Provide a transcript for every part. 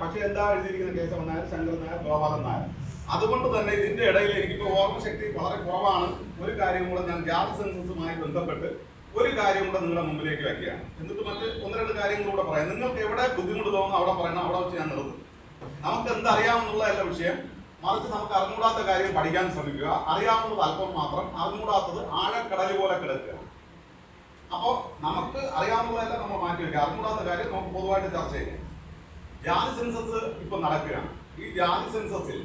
പക്ഷെ എന്താ എഴുതിയിരിക്കുന്ന കേശവൻ നായർ ശങ്കരൻ നായർ ഗോപാലൻ നായർ? അതുകൊണ്ട് തന്നെ ഇതിന്റെ ഇടയിൽ എനിക്കിപ്പോൾ ഓർമ്മശക്തി വളരെ കുറവാണ്. ഒരു കാര്യം കൂടെ ഞാൻ ജാതി സെൻസസുമായി ബന്ധപ്പെട്ട് ഒരു കാര്യം കൂടെ നിങ്ങളുടെ മുമ്പിലേക്ക് വയ്ക്കുകയാണ് എന്നിട്ട് മറ്റ് ഒന്ന് രണ്ട് കാര്യങ്ങൾ കൂടെ പറയാം. നിങ്ങൾക്ക് എവിടെ ബുദ്ധിമുട്ട് തോന്നുന്നു അവിടെ പറയണം അവിടെ വെച്ച് ഞാൻ നിർത്തും. നമുക്ക് എന്തറിയാമെന്നുള്ളതല്ല വിഷയം. മറിച്ച് നമുക്ക് അറിഞ്ഞൂടാത്ത കാര്യം പഠിക്കാൻ ശ്രമിക്കുക. അറിയാവുന്നത് അല്പം മാത്രം അറിഞ്ഞൂടാത്തത് ആഴക്കടൽ പോലെ കിടക്കുക. അപ്പോൾ നമുക്ക് അറിയാവുന്നതല്ല നമ്മൾ മാറ്റി വയ്ക്കുക അറിഞ്ഞൂടാത്ത കാര്യം നമുക്ക് പൊതുവായിട്ട് ചർച്ച ചെയ്യാം. ജാതി സെൻസസ് ഇപ്പൊ നടക്കുകയാണ്. ഈ ജാതി സെൻസസിൽ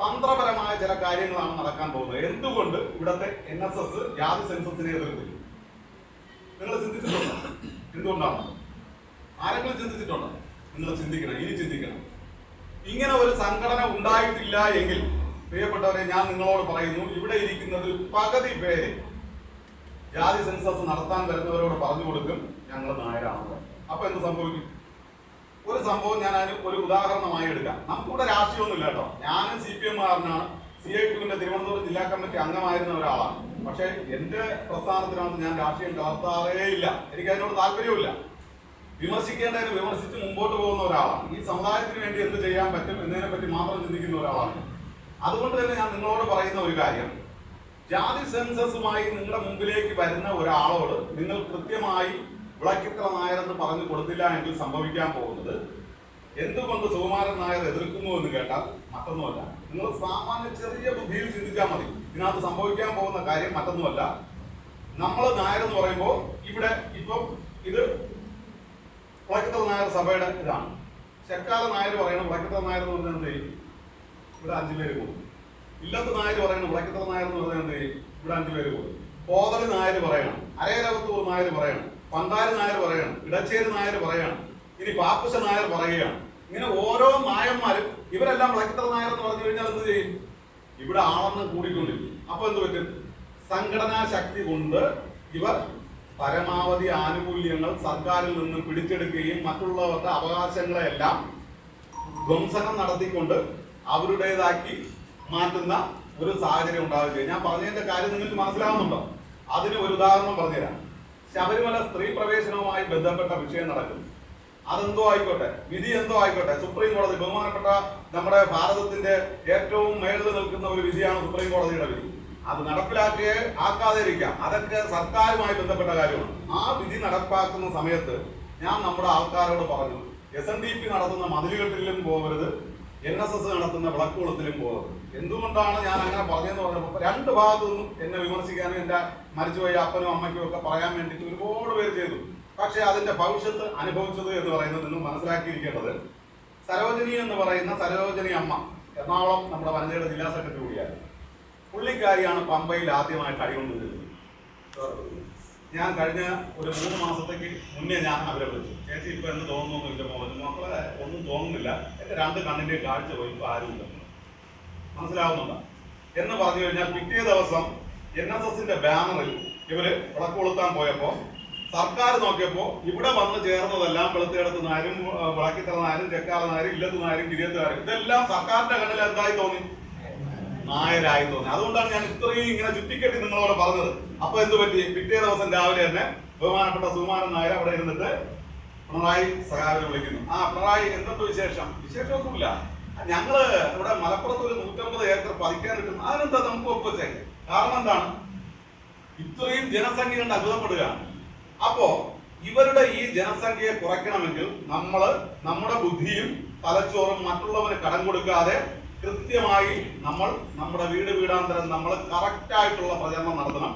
തന്ത്രപരമായ ചില കാര്യങ്ങളാണ് നടക്കാൻ പോകുന്നത്. എന്തുകൊണ്ട് ഇവിടത്തെ എൻ എസ് എസ് ജാതി സെൻസസിനെ എതിർക്കുന്നു? നിങ്ങൾ ചിന്തിച്ചിട്ടുണ്ടോ? എന്തുകൊണ്ടാണ്? ആരെങ്കിലും ചിന്തിച്ചിട്ടുണ്ടോ? നിങ്ങൾ ചിന്തിക്കണം ഇനി ചിന്തിക്കണം. ഇങ്ങനെ ഒരു സംഘടന ഉണ്ടായിട്ടില്ല എങ്കിൽ പ്രിയപ്പെട്ടവരെ ഞാൻ നിങ്ങളോട് പറയുന്നു ഇവിടെ ഇരിക്കുന്നതിൽ പകുതി പേര് ജാതി സെൻസസ് നടത്താൻ വരുന്നവരോട് പറഞ്ഞു കൊടുക്കും. ഞങ്ങൾ നായരാണെന്ന് അപ്പൊ എന്ത് സംഭവിക്കും? ഒരു സംഭവം ഞാൻ അതിന് ഒരു ഉദാഹരണമായി എടുക്കാം. നമുക്കിവിടെ രാഷ്ട്രീയമൊന്നുമില്ല കേട്ടോ. ഞാനും സി പി എമ്മുകാരനാണ്. സി ഐ ടുവിന്റെ തിരുവനന്തപുരം ജില്ലാ കമ്മിറ്റി അംഗമായിരുന്ന ഒരാളാണ്. പക്ഷെ എന്റെ പ്രസ്ഥാനത്തിനകത്ത് ഞാൻ രാഷ്ട്രീയം കലർത്താറേ ഇല്ല. എനിക്ക് അതിനോട് താല്പര്യമില്ല വിമർശിക്കേണ്ടതിന് വിമർശിച്ച് മുമ്പോട്ട് പോകുന്ന ഒരാളാണ്. ഈ സമുദായത്തിന് വേണ്ടി എന്ത് ചെയ്യാൻ പറ്റും എന്നതിനെ പറ്റി മാത്രം ചിന്തിക്കുന്ന ഒരാളാണ്. അതുകൊണ്ട് തന്നെ ഞാൻ നിങ്ങളോട് പറയുന്ന ഒരു കാര്യം. ജാതി സെൻസസുമായി നിങ്ങളുടെ മുമ്പിലേക്ക് വരുന്ന ഒരാളോട് നിങ്ങൾ കൃത്യമായി വിളക്കിത്ര പറഞ്ഞു കൊടുത്തില്ല എങ്കിൽ സംഭവിക്കാൻ പോകുന്നത്? എന്തുകൊണ്ട് സുകുമാരൻ നായർ എതിർക്കുന്നു എന്ന് കേട്ടാൽ മറ്റൊന്നുമല്ല. നിങ്ങൾ സാമാന്യ ചെറിയ ബുദ്ധിയിൽ ചിന്തിച്ചാൽ മതി. ഇതിനകത്ത് സംഭവിക്കാൻ പോകുന്ന കാര്യം മറ്റൊന്നുമല്ല. നമ്മൾ നായർ എന്ന് പറയുമ്പോൾ ഇവിടെ ഇപ്പം ഇത് വിളക്കിത്ര നായർ സഭയുടെ ഇതാണ്. ചെക്കാല നായർ പറയണം വിളക്കിത്ര നായർ എന്ന് പറഞ്ഞാൽ എന്ത് ചെയ്യും? ഇവിടെ അഞ്ചു പേര് പോകും ഇല്ലത്ത് നായർ പറയണം വിളക്കിത്ര നായർ എന്ന് പറഞ്ഞാൽ എന്ത് ചെയ്യും? ഇവിടെ അഞ്ചു പേര് പോകും കോതളി നായർ പറയണം. അരയരവത്തൂർ നായർ പറയണം. പന്താരി നായർ പറയണം ഇടച്ചേരി നായർ പറയണം ഇനി പാപ്പുശ നായർ പറയുകയാണ്. ഇങ്ങനെ ഓരോ നായന്മാരും ഇവരെല്ലാം വിളക്കിത്ര നായർ എന്ന് പറഞ്ഞു കഴിഞ്ഞാൽ എന്ത് ചെയ്യും? ഇവിടെ ആളെണ്ണം കൂടിക്കൊണ്ടിരിക്കും. അപ്പൊ എന്ത് പറ്റും? സംഘടനാ ശക്തി കൊണ്ട് ഇവർ പരമാവധി ആനുകൂല്യങ്ങൾ സർക്കാരിൽ നിന്ന് പിടിച്ചെടുക്കുകയും മറ്റുള്ളവരുടെ അവകാശങ്ങളെല്ലാം ധ്വംസനം നടത്തിക്കൊണ്ട് അവരുടേതാക്കി മാറ്റുന്ന ഒരു സാഹചര്യം ഉണ്ടാവുകയും ഞാൻ പറഞ്ഞതിന്റെ കാര്യം നിങ്ങൾക്ക് മനസ്സിലാവുന്നുണ്ടോ? അതിന് ഒരു ഉദാഹരണം പറഞ്ഞുതരാം. ശബരിമല സ്ത്രീ പ്രവേശനവുമായി ബന്ധപ്പെട്ട വിഷയം നടക്കും അതെന്തോ ആയിക്കോട്ടെ വിധി എന്തോ ആയിക്കോട്ടെ സുപ്രീം കോടതി ബഹുമാനപ്പെട്ട നമ്മുടെ ഭാരതത്തിന്റെ ഏറ്റവും മേളിൽ നിൽക്കുന്ന ഒരു വിധിയാണ് സുപ്രീം കോടതിയുടെ വിധി. അത് നടപ്പിലാക്കിയേ ആക്കാതെ ഇരിക്കാം അതൊക്കെ സർക്കാരുമായി ബന്ധപ്പെട്ട കാര്യമാണ്. ആ വിധി നടപ്പാക്കുന്ന സമയത്ത് ഞാൻ നമ്മുടെ ആൾക്കാരോട് പറഞ്ഞു എസ് എൻ ഡി പി നടത്തുന്ന മതിലുകെട്ടിലും പോകരുത്. എൻ എസ് എസ് നടത്തുന്ന വിളക്കുകുളത്തിലും പോകുന്നത്. എന്തുകൊണ്ടാണ് ഞാൻ അങ്ങനെ പറഞ്ഞതെന്ന് പറഞ്ഞപ്പോൾ രണ്ട് ഭാഗത്തു എന്നെ വിമർശിക്കാനും എന്റെ മരിച്ചുപോയ അപ്പനും അമ്മയ്ക്കും ഒക്കെ പറയാൻ വേണ്ടിയിട്ട് ഒരുപാട് പേര് ചെയ്തു. പക്ഷേ അതിന്റെ ഭവിഷ്യത്ത് അനുഭവിച്ചത് എന്ന് പറയുന്നത് നിങ്ങൾ മനസ്സിലാക്കിയിരിക്കേണ്ടത് സരോജിനി എന്ന് പറയുന്ന സരോജിനി അമ്മ എറണാകുളം നമ്മുടെ വനിതയുടെ ജില്ലാ സെക്രട്ടറി കൂടിയായിരുന്നു പുള്ളിക്കാരിയാണ് പമ്പയിൽ ആദ്യമായിട്ട് അടികൊണ്ടിരുന്നത് ഞാൻ കഴിഞ്ഞ ഒരു മൂന്ന് മാസത്തേക്ക് മുന്നേ ഞാൻ അവരെ വിളിച്ചു. ചേച്ചി ഇപ്പൊ എന്ന് തോന്നുന്നു എന്റെ മോഹൻ മക്കളെ ഒന്നും തോന്നുന്നില്ല. എന്റെ രണ്ട് കണ്ണിന്റെ കാഴ്ച പോയി ഇപ്പൊ ആരുമില്ല മനസ്സിലാവുന്നുണ്ടോ? എന്ന് പറഞ്ഞു കഴിഞ്ഞാൽ പിറ്റേ ദിവസം എൻ എസ് എസിന്റെ ബാനറിൽ ഇവർ വിളക്ക് കൊളുത്താൻ പോയപ്പോ സർക്കാർ നോക്കിയപ്പോ ഇവിടെ വന്ന് ചേർന്നതെല്ലാം വെളുത്തേടത്ത് നായരും വിളക്കിത്തറന്നാരും നായരും കിരിയത്ത് നായരും ഇതെല്ലാം സർക്കാരിന്റെ കണ്ണിൽ എന്തായി തോന്നി? നായരായി തോന്നി. അതുകൊണ്ടാണ് ഞാൻ ഇത്രയും ഇങ്ങനെ ചുറ്റിക്കെട്ടി നിങ്ങളോട് പറഞ്ഞത്. അപ്പൊ എന്ത് പറ്റി? പിറ്റേ ദിവസം രാവിലെ തന്നെ ബഹുമാനപ്പെട്ട സുമാനൻ നായർ അവിടെ ഇരുന്നിട്ട് പിണറായി സഹാബിനെ വിളിക്കുന്നു. ആ പിണറായി എന്തുണ്ട് വിശേഷം? വിശേഷമൊന്നുമില്ല. ഞങ്ങൾ ഇവിടെ മലപ്പുറത്ത് ഒരു നൂറ്റമ്പത് ഏക്കർ പതിക്കാൻ കിട്ടും. അതിനെന്താ നമുക്ക് ഒപ്പിച്ചേക്ക് കാരണം എന്താണ്? ഇത്രയും ജനസംഖ്യ കൊണ്ട് അത്ഭുതപ്പെടുകയാണ് അപ്പോ ഇവരുടെ ഈ ജനസംഖ്യയെ കുറയ്ക്കണമെങ്കിൽ നമ്മൾ നമ്മുടെ ബുദ്ധിയും തലച്ചോറും മറ്റുള്ളവന് കടം കൊടുക്കാതെ കൃത്യമായി നമ്മൾ നമ്മുടെ വീട് വീടാന്തരം നമ്മൾ കറക്റ്റായിട്ടുള്ള പ്രചരണം നടത്തണം.